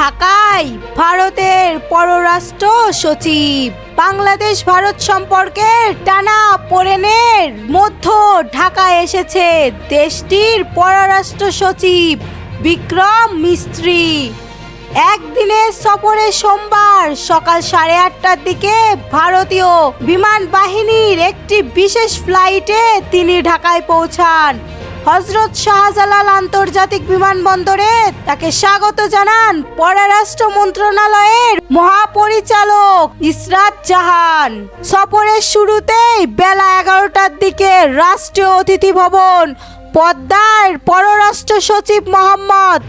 ঢাকায় ভারতের পররাষ্ট্র সচিব। বাংলাদেশ ভারত সম্পর্কে টানা পড়েনের মধ্য ঢাকায় এসেছে দেশটির পররাষ্ট্র সচিব বিক্রম মিস্ত্রি। একদিনের সফরে সোমবার সকাল সাড়ে আটটার দিকে ভারতীয় বিমান বাহিনীর একটি বিশেষ ফ্লাইটে তিনি ঢাকায় পৌঁছান। হজরত শাহজালাল আন্তর্জাতিক বিমানবন্দরে তাকে স্বাগত জানান পররাষ্ট্র মন্ত্রণালয়ের মহাপরিচালক ইসরাত জাহান। সফরের শুরুতেই বেলা এগারোটার দিকে রাষ্ট্রীয় অতিথি ভবন, পদ্মার পররাষ্ট্র সচিব মোহাম্মদ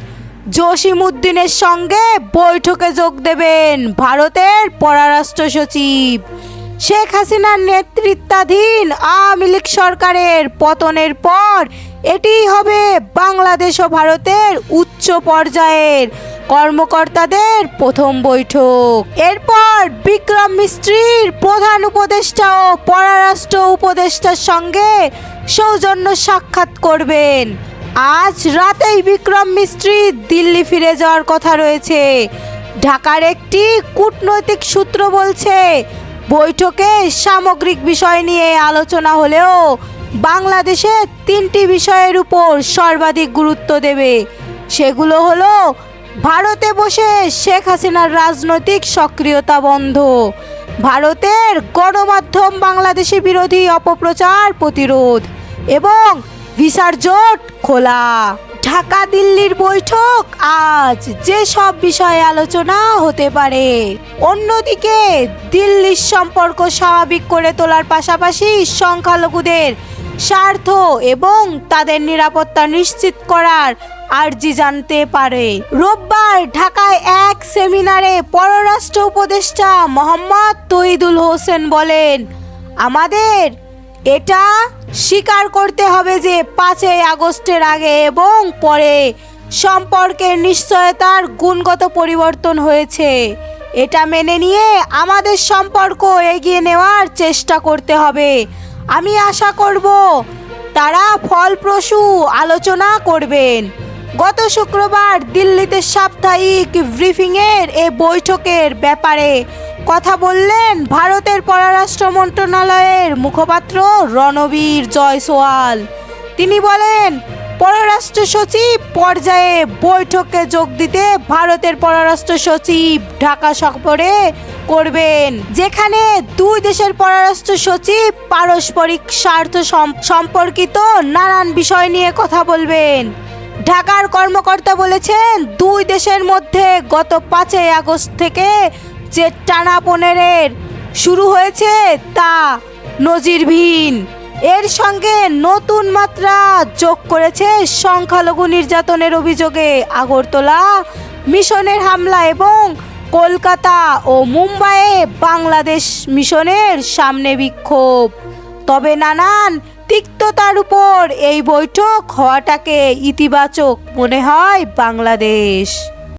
জসিমউদ্দিনের সঙ্গে বৈঠকে যোগ দেবেন ভারতের পররাষ্ট্র সচিব। শেখ হাসিনার নেতৃত্বাধীন আওয়ামী লীগ সরকারের পতনের পর এটিই হবে বাংলাদেশ ও ভারতের উচ্চ পর্যায়ের কর্মকর্তাদের প্রথম বৈঠক। এরপর বিক্রম মিস্ত্রির প্রধান উপদেষ্টা ও পররাষ্ট্র উপদেষ্টার সঙ্গে সৌজন্য সাক্ষাৎ করবেন। আজ রাতেই বিক্রম মিস্ত্রি দিল্লি ফিরে যাওয়ার কথা রয়েছে। ঢাকার একটি কূটনৈতিক সূত্র বলছে বৈঠকে সামগ্রিক বিষয় নিয়ে আলোচনা হলেও বাংলাদেশে তিনটি বিষয়ের উপর সর্বাধিক গুরুত্ব দেবে। সেগুলো হলো, ভারতে বসে শেখ হাসিনার রাজনৈতিক সক্রিয়তা বন্ধ, ভারতের গণমাধ্যম বাংলাদেশি বিরোধী অপপ্রচার প্রতিরোধ এবং ভিসার জোট খোলা। ঢাকা দিল্লির বৈঠক আজ যে সব বিষয়ে আলোচনা হতে পারে। অন্যদিকে দিল্লির সম্পর্ক স্বাভাবিক করে তোলার পাশাপাশি সংখ্যালঘুদের স্বার্থ এবং তাদের নিরাপত্তা নিশ্চিত করার আর্জি জানতে পারে। রোববার ঢাকায় এক সেমিনারে পররাষ্ট্র উপদেষ্টা মোহাম্মদ তহিদুল হোসেন বলেন, আমাদের এটা স্বীকার করতে হবে যে পাঁচই আগস্টের আগে এবং পরে সম্পর্কের নিশ্চয়তার গুণগত পরিবর্তন হয়েছে। এটা মেনে নিয়ে আমাদের সম্পর্ক এগিয়ে নেওয়ার চেষ্টা করতে হবে। আমি আশা করব তারা ফলপ্রসূ আলোচনা করবেন। গত শুক্রবার দিল্লিতে সাপ্তাহিক ব্রিফিংয়ের এ বৈঠকের ব্যাপারে কথা বললেন ভারতের পররাষ্ট্র মন্ত্রণালয়ের মুখপাত্র রণবীর জয়সওয়াল। তিনি বলেন, পররাষ্ট্র সচিব পর্যায়ে বৈঠকে যোগ দিতে ভারতের পররাষ্ট্র সচিব ঢাকা সফরে করবেন, যেখানে দুই দেশের পররাষ্ট্র সচিব পারস্পরিক স্বার্থ সম- সম্পর্কিত নানান বিষয় নিয়ে কথা বলবেন। ঢাকার কর্মকর্তা বলেছেন, দুই দেশের মধ্যে গত পাঁচই আগস্ট থেকে যে টানা পনেরের শুরু হয়েছে তা নজিরবিহীন। এর সঙ্গে নতুন মাত্রা যোগ করেছে সংখ্যালঘু নির্যাতনের অভিযোগে আগরতলা মিশনের হামলা এবং কলকাতা ও মুম্বাইয়ে বাংলাদেশ মিশনের সামনে বিক্ষোভ। তবে নানান তিক্ততার উপর এই বৈঠক হওয়াটাকে ইতিবাচক মনে হয় বাংলাদেশ।